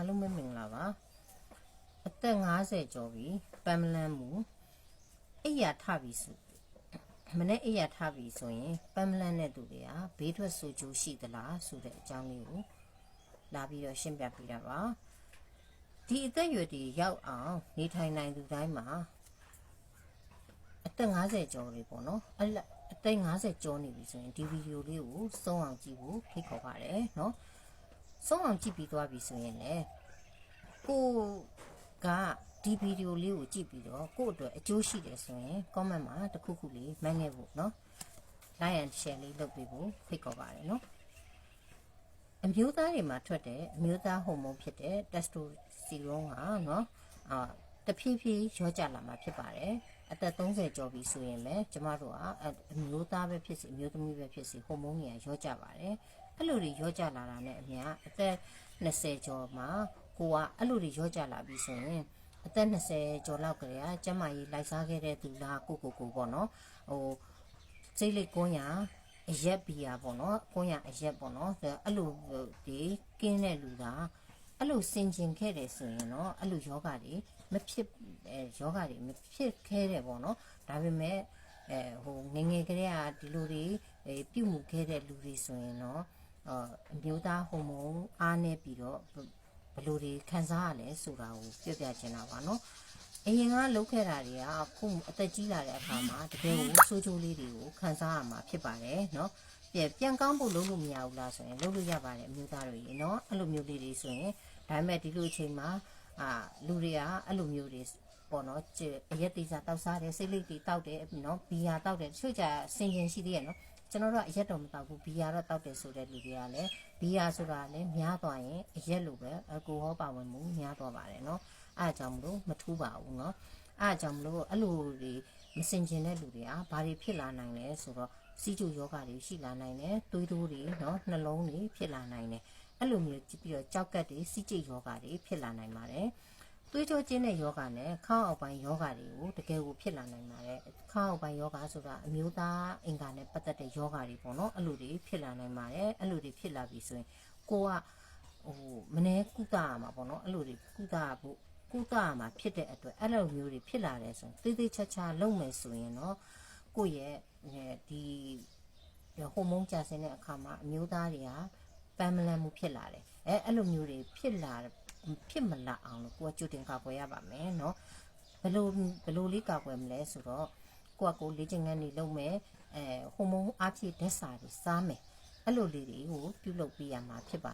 အားလုံးပဲမင်္ဂလာပါအသက်50ကျော်ပြီပမ်မလန်မူအိယာထပြီဆိုမနေ့အိယာထပြီဆိုရင်ပမ်မလန်တဲ့သူတွေကဘေးထွက်ဆိုကြိုးရှိသလားဆိုတဲ့အကြောင်းလေးကိုလာပြီးတော့ရှင်းပြပြတာပါဒီအသက်အရွယ်တွေရောက်အောင်နေထိုင်နိုင်သူတိုင်းမှာအသက်50ကျော်တွေပေါ့နော်အဲ့လက်အသက်50ကျော်နေပြီဆိုရင်ဒီဗီဒီယိုလေးကိုစုံအောင်ကြည့်ဖို့ဖိတ်ခေါ်ပါတယ်နော် ဆုံးအောင်ကြည့်ပြီးသွားပြီဆိုရင်လည်းကိုကဒီဗီဒီယိုလေးကိုကြည့်ပြီးတော့ကို့အတွက်အကျိုးရှိတယ်ဆိုရင် comment မှာတစ်ခုခုလေးမှတ်ခဲ့ဖို့เนาะ like and share လေးလုပ်ပေးဖို့ဖိတ်ခေါ်ပါတယ်เนาะအမျိုးသားတွေမှာထွက်တဲ့အမျိုးသားဟော်မုန်းဖြစ်တဲ့ testosterone ဟာเนาะအာတဖြည်းဖြည်းရောကြလာမှာဖြစ်ပါတယ်အသက်30ကျော်ပြီဆိုရင်လည်းကျမတို့ကအမျိုးသားပဲဖြစ်စီအမျိုးသမီးပဲဖြစ်စီဟော်မုန်းတွေကရောကြပါတယ် အဲ့လိုတွေရောကြလာတာနဲ့အမျှအသက်20ကျော်မှာကိုကအဲ့လိုတွေရောကြလာပြီဆိုရင်အသက်20ကျော်လောက်ကလေးကကျမကြီးလိုက်စားခဲ့တဲ့သူလားကိုကိုကိုပေါ့နော်ဟိုစိတ်လေးကွန်းရအရက်ဘီယာပေါ့နော်ကွန်းရအရက်ပေါ့နော်ဒါအဲ့လိုဒီကင်းတဲ့လူကအဲ့လိုစင်ကျင်ခဲ့တယ်ဆိုရင်တော့အဲ့လိုယောဂတွေမဖြစ်အဲယောဂတွေမဖြစ်ခဲ့တယ်ပေါ့နော်ဒါပေမဲ့အဲဟိုငယ်ငယ်ကလေးကဒီလိုတွေအဲပြုတ်မှုခဲ့တဲ့လူတွေဆိုရင်တော့ အာအမျိုးသားဟော်မုန်းအားနေပြီးတော့ဘယ်လိုတွေခံစားရလဲဆိုတာကိုပြပြချင်တာပါနော် အရင်ကလုပ်ခဲ့တာတွေကအခုအသက်ကြီးလာတဲ့အခါမှာတကယ်ကိုစိုးချိုးလေးတွေကိုခံစားရမှာဖြစ်ပါတယ်เนาะပြန်ပြန်ကောင်းဖို့လုပ်လို့မရဘူးလားဆိုရင်လုပ်လို့ရပါတယ်အမျိုးသားတွေရေเนาะအဲ့လိုမျိုးလေးတွေဆိုရင်ဒါပေမဲ့ဒီလိုအချိန်မှာအာလူတွေကအဲ့လိုမျိုးတွေပေါ့နော်ကြည့်အရက်သေးစားတောက်စားတယ်စိတ်လိတ်တွေတောက်တယ်နော်ဘီယာတောက်တယ်တချို့ကြစင်ကျင်ရှိသေးရဲ့နော် ကျွန်တော်တို့ကအရက်တော့မတောက်ဘူးဘီယာတော့တောက်တယ်ဆိုတဲ့လူတွေကလည်းဘီယာဆိုတာလည်းများသွားရင်အရက်လိုပဲအကိုဟောပါဝင်မှုများသွားပါတယ်နော်အားကြောင့်မလို့မထူးပါဘူးနော်အားကြောင့်မလို့အဲ့လိုတွေမစင်ကျင်တဲ့လူတွေကဘာတွေဖြစ်လာနိုင်လဲဆိုတော့စီးကျူယောဂတွေရှိလာနိုင်တယ်သွေးတိုးတွေနော်နှလုံးတွေဖြစ်လာနိုင်တယ်အဲ့လိုမျိုးကြည့်ပြီးတော့ကြောက်ကက်တွေစီးကျိတ်ယောဂတွေဖြစ်လာနိုင်ပါတယ် သွေးကြောကျင်းတဲ့ယောဂနဲ့ခေါင်းအောက်ပိုင်းယောဂတွေကိုတကယ်ကိုဖြစ်လာနိုင်ပါတယ်ခေါင်းအောက်ပိုင်းယောဂဆိုတာအမျိုးသားအင်္ဂါနဲ့ပတ်သက်တဲ့ယောဂတွေပေါ့နော်အဲ့လိုတွေဖြစ်လာနိုင်ပါတယ်အဲ့လိုတွေဖြစ်လာပြီဆိုရင်ကိုကဟိုမနေကုသရမှာပေါ့နော်အဲ့လိုတွေကုသဖို့ကုသရမှာဖြစ်တဲ့အတွက်အဲ့လိုမျိုးတွေဖြစ်လာတယ်ဆိုရင်သေးသေးချာချာလုပ်မယ်ဆိုရင်တော့ကိုယ့်ရဲ့ဒီဟိုမုန်းကြဆင်းတဲ့အခါမှာအမျိုးသားတွေကပန်းမလန်မှုဖြစ်လာတယ်အဲအဲ့လိုမျိုးတွေဖြစ်လာ ဖြစ်မလာအောင်လို့ကိုကကြိုတင်ကာကွယ်ရပါမယ်နော်ဘယ်လိုဘယ်လိုလေးကာကွယ်မလဲဆိုတော့ကိုကကိုလေ့ကျင့်ခန်းတွေလုပ်မယ်အဲဟော်မုန်းအဖြစ်ဓာတ်စာတွေစားမယ်အဲ့လိုလေးတွေကိုပြုလုပ်ပေးရမှာဖြစ်ပါ